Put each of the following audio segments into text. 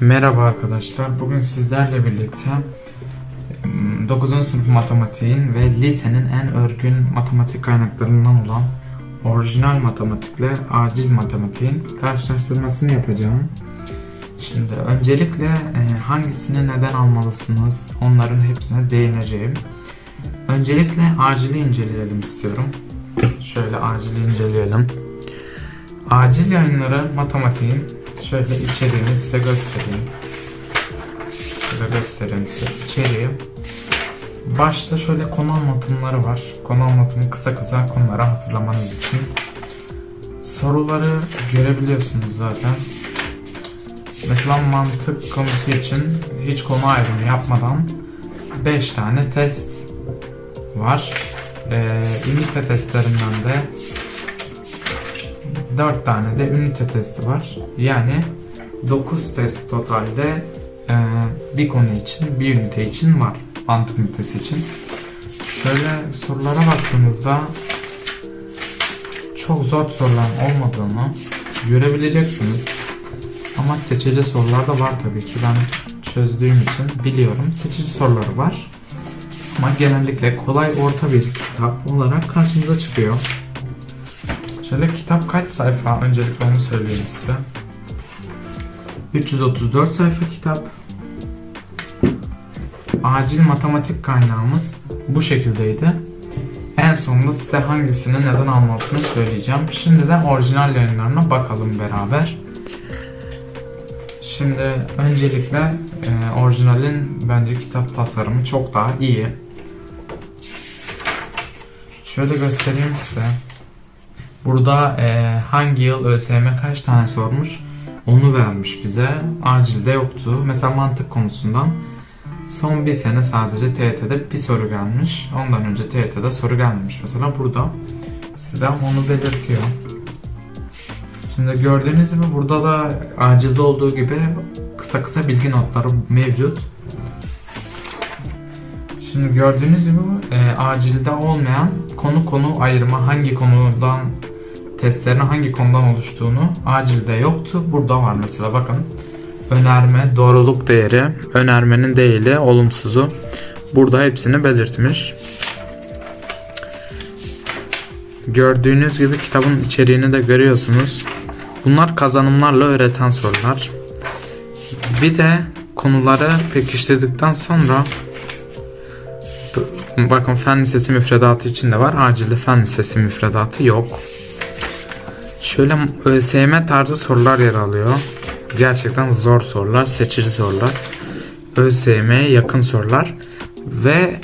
Merhaba arkadaşlar. Bugün sizlerle birlikte 9. sınıf matematiğin ve lisenin en örgün matematik kaynaklarından olan orijinal matematikle acil matematiğin karşılaştırmasını yapacağım. Şimdi öncelikle e, hangisini neden almalısınız onların hepsine değineceğim. Öncelikle acili inceleyelim istiyorum. Şöyle acili inceleyelim. Acil yayınları matematiğin şöyle içeriğini size göstereyim. Şöyle göstereyim size içeriği. Başta şöyle konu anlatımları var. Konu anlatımı kısa kısa konuları hatırlamanız için. Soruları görebiliyorsunuz zaten. Mesela mantık konusu için hiç konu ayrımı yapmadan 5 tane test var. Ee, ünite testlerinden de 4 tane de ünite testi var. Yani 9 test totalde e, bir konu için, bir ünite için var. Mantık ünitesi için. Şöyle sorulara baktığımızda çok zor soruların olmadığını görebileceksiniz. Ama seçici sorular da var tabii ki. Ben çözdüğüm için biliyorum. Seçici soruları var. Ama genellikle kolay orta bir kitap olarak karşımıza çıkıyor. Şöyle kitap kaç sayfa? Öncelikle onu söyleyeyim size. 334 sayfa kitap. Acil matematik kaynağımız bu şekildeydi. En sonunda size hangisini neden almalısını söyleyeceğim. Şimdi de orijinal yayınlarına bakalım beraber. Şimdi öncelikle e, orijinalin bence kitap tasarımı çok daha iyi. Şöyle göstereyim size. Burada e, hangi yıl ÖSYM kaç tane sormuş onu vermiş bize. Acilde yoktu. Mesela mantık konusundan son bir sene sadece TYT'de bir soru gelmiş. Ondan önce TYT'de soru gelmemiş. Mesela burada size onu belirtiyor. Şimdi gördüğünüz gibi burada da acilde olduğu gibi kısa kısa bilgi notları mevcut. Şimdi gördüğünüz gibi e, acilde olmayan konu konu ayırma hangi konudan testlerin hangi konudan oluştuğunu acilde yoktu. Burada var mesela bakın. Önerme, doğruluk değeri, önermenin değili, olumsuzu. Burada hepsini belirtmiş. Gördüğünüz gibi kitabın içeriğini de görüyorsunuz. Bunlar kazanımlarla öğreten sorular. Bir de konuları pekiştirdikten sonra bakın fen lisesi müfredatı için de var. Acilde fen lisesi müfredatı yok. Şöyle ÖSYM tarzı sorular yer alıyor. Gerçekten zor sorular, seçici sorular. ÖSYM'ye yakın sorular ve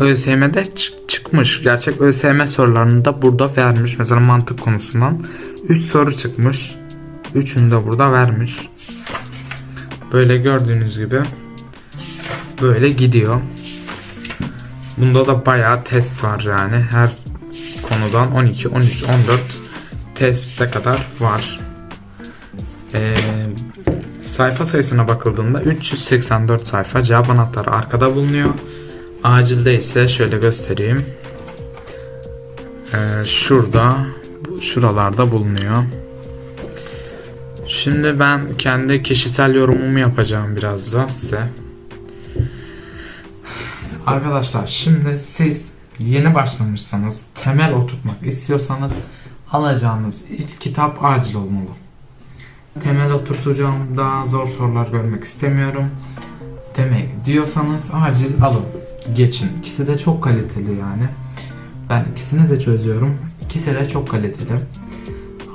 ÖSYM'de çık- çıkmış. Gerçek ÖSYM sorularını da burada vermiş. Mesela mantık konusundan 3 soru çıkmış. Üçünü de burada vermiş. Böyle gördüğünüz gibi böyle gidiyor. Bunda da bayağı test var yani. Her konudan 12, 13, 14 teste kadar var. Ee, sayfa sayısına bakıldığında 384 sayfa cevap anahtarı arkada bulunuyor. Acilde ise şöyle göstereyim. Ee, şurada, şuralarda bulunuyor. Şimdi ben kendi kişisel yorumumu yapacağım biraz da size. Arkadaşlar şimdi siz yeni başlamışsanız temel oturtmak istiyorsanız alacağınız ilk kitap acil olmalı. Temel oturtacağım daha zor sorular görmek istemiyorum. Demek diyorsanız acil alın. Geçin. İkisi de çok kaliteli yani. Ben ikisini de çözüyorum. İkisi de çok kaliteli.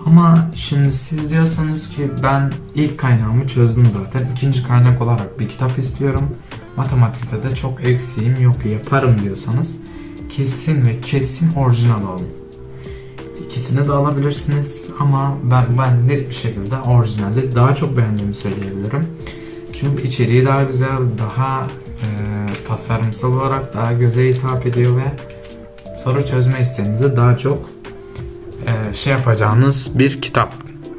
Ama şimdi siz diyorsanız ki ben ilk kaynağımı çözdüm zaten. İkinci kaynak olarak bir kitap istiyorum. Matematikte de çok eksiğim yok yaparım diyorsanız kesin ve kesin orijinal alın. İkisini de alabilirsiniz ama ben, ben net bir şekilde orijinalde daha çok beğendiğimi söyleyebilirim. Çünkü içeriği daha güzel, daha e, tasarımsal olarak daha göze hitap ediyor ve soru çözme isteğinizi daha çok e, şey yapacağınız bir kitap.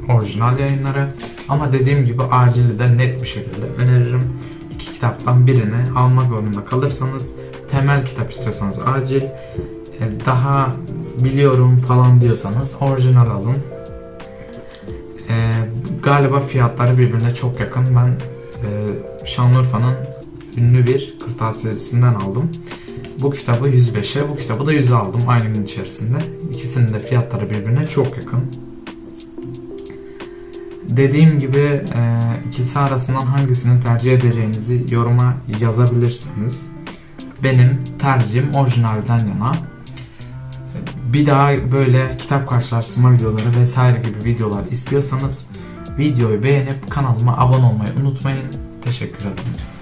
Orijinal yayınları. Ama dediğim gibi acili de net bir şekilde öneririm. İki kitaptan birini almak zorunda kalırsanız temel kitap istiyorsanız acil e, daha biliyorum falan diyorsanız orijinal alın. E, galiba fiyatları birbirine çok yakın. Ben e, Şanlıurfa'nın ünlü bir kırtasiyesinden aldım. Bu kitabı 105'e, bu kitabı da 100'e aldım aynı gün içerisinde. İkisinin de fiyatları birbirine çok yakın. Dediğim gibi e, ikisi arasından hangisini tercih edeceğinizi yoruma yazabilirsiniz. Benim tercihim orijinalden yana. Bir daha böyle kitap karşılaştırma videoları vesaire gibi videolar istiyorsanız videoyu beğenip kanalıma abone olmayı unutmayın. Teşekkür ederim.